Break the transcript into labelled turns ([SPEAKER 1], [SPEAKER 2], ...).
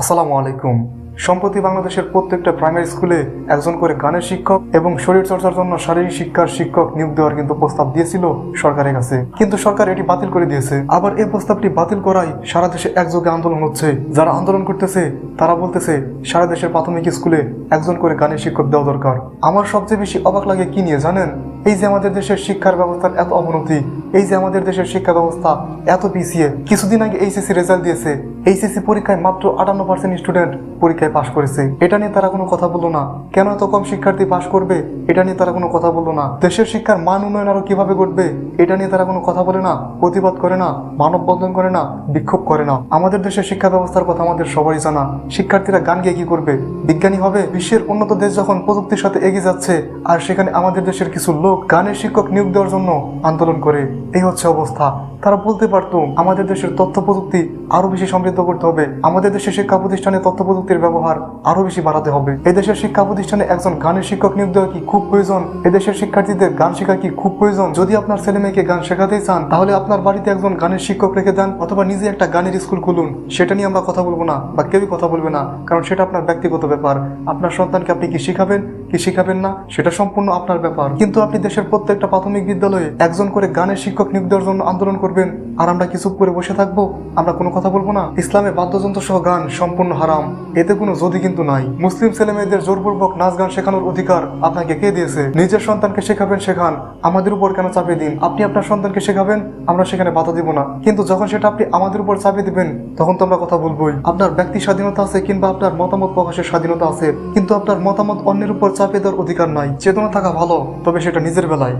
[SPEAKER 1] আসসালামু আলাইকুম। সম্প্রতি বাংলাদেশের প্রত্যেকটা প্রাইমারি স্কুলে একজন করে গানের শিক্ষক এবং শরীর চর্চার জন্য শারীরিক শিক্ষার শিক্ষক নিয়োগ দেওয়ার কিন্তু প্রস্তাব দিয়েছিল সরকারের কাছে। কিন্তু সরকার এটি বাতিল করে দিয়েছে। আবার এই প্রস্তাবটি বাতিল করায় সারা দেশে একযোগে আন্দোলন হচ্ছে। যারা আন্দোলন করতেছে, তারা বলতেছে সারা দেশের প্রাথমিক স্কুলে একজন করে গানের শিক্ষক দেওয়া দরকার। আমার সবচেয়ে বেশি অবাক লাগে কি নিয়ে জানেন? এই যে আমাদের দেশের শিক্ষার ব্যবস্থার এত অবনতি, এই যে আমাদের দেশের শিক্ষা ব্যবস্থা এত পিছিয়ে, কিছুদিন আগে এইচএসসি রেজাল্ট দিয়েছে। এইচএসসি পরীক্ষায় মাত্র আটান্ন পার্সেন্ট স্টুডেন্ট পরীক্ষায় পাশ করেছে। এটা নিয়ে তারা কোনো কথা বলল না। কেন এত কম শিক্ষার্থী পাশ করবে? এটা নিয়ে তারা কোনো কথা বলল না। দেশের শিক্ষার মান উন্নয়ন আরও কীভাবে ঘটবে? এটা নিয়ে তারা কোনো কথা বলে না, প্রতিবাদ করে না, মানববন্ধন করে না, বিক্ষোভ করে না। আমাদের দেশের শিক্ষা ব্যবস্থার কথা আমাদের সবারই জানা। শিক্ষার্থীরা গান গিয়ে কি করবে? বিজ্ঞানী হবে? বিশ্বের উন্নত দেশ যখন প্রযুক্তির সাথে এগিয়ে যাচ্ছে, আর সেখানে আমাদের দেশের কিছু লোক গানের শিক্ষক নিয়োগ দেওয়ার জন্য আন্দোলন করে। এই হচ্ছে অবস্থা। তারা বলতে পারতো, আমাদের দেশের তথ্য প্রযুক্তি আরও বেশি সমৃদ্ধ করতে হবে। আমাদের দেশের শিক্ষা প্রতিষ্ঠানে তথ্য প্রযুক্তির ব্যবহার আরও বেশি বাড়াতে হবে। এদেশের শিক্ষা প্রতিষ্ঠানে একজন গানের শিক্ষক নিয়োগ দেওয়া কি খুব প্রয়োজন? এদেশের শিক্ষার্থীদের গান শেখা কি খুব প্রয়োজন? যদি আপনার ছেলে মেয়েকে গান শেখাতে চান, তাহলে আপনার বাড়িতে একজন গানের শিক্ষক রেখে দেন অথবা নিজে একটা গানের স্কুল খুলুন। সেটা নিয়ে আমরা কথা বলব না বা কেউই কথা বলবে না, কারণ সেটা আপনার ব্যক্তিগত ব্যাপার। আপনার সন্তানকে আপনি কি শিখাবেন? কি শিখাবেন না? সেটা সম্পূর্ণ আপনার ব্যাপার। কিন্তু আপনি দেশের প্রত্যেকটা প্রাথমিক বিদ্যালয়ে একজন করে গানের শিক্ষক নিয়োগ দেওয়ার জন্য আন্দোলন করবেন। আর আমরা কিছু করে বসে থাকব? আমরা কোনো কথা বলব না। ইসলামে বাদ্যযন্ত্র সহ গান সম্পূর্ণ হারাম। এতে কোনো যদি কিন্তু নাই। মুসলিম ছেলে মেয়েদের জোরপূর্বক নাচ গান শেখানোর অধিকার আপনাকে কে দিয়েছে? নিজের সন্তানকে শেখাবেন, শেখান। আমাদের উপর কেন চাপিয়ে দিন? আপনি আপনার সন্তানকে শেখাবেন, আমরা সেখানে বাধা দিব না। কিন্তু যখন সেটা আপনি আমাদের উপর চাপিয়ে দিবেন, তখন তো আমরা কথা বলবোই। আপনার ব্যক্তি স্বাধীনতা আছে কিংবা আপনার মতামত প্রকাশের স্বাধীনতা আছে। কিন্তু আপনার মতামত অন্যের উপর চাপিয়ে দেওয়ার অধিকার নাই চেতনা থাকা ভালো তবে সেটা নিজের বেলায়।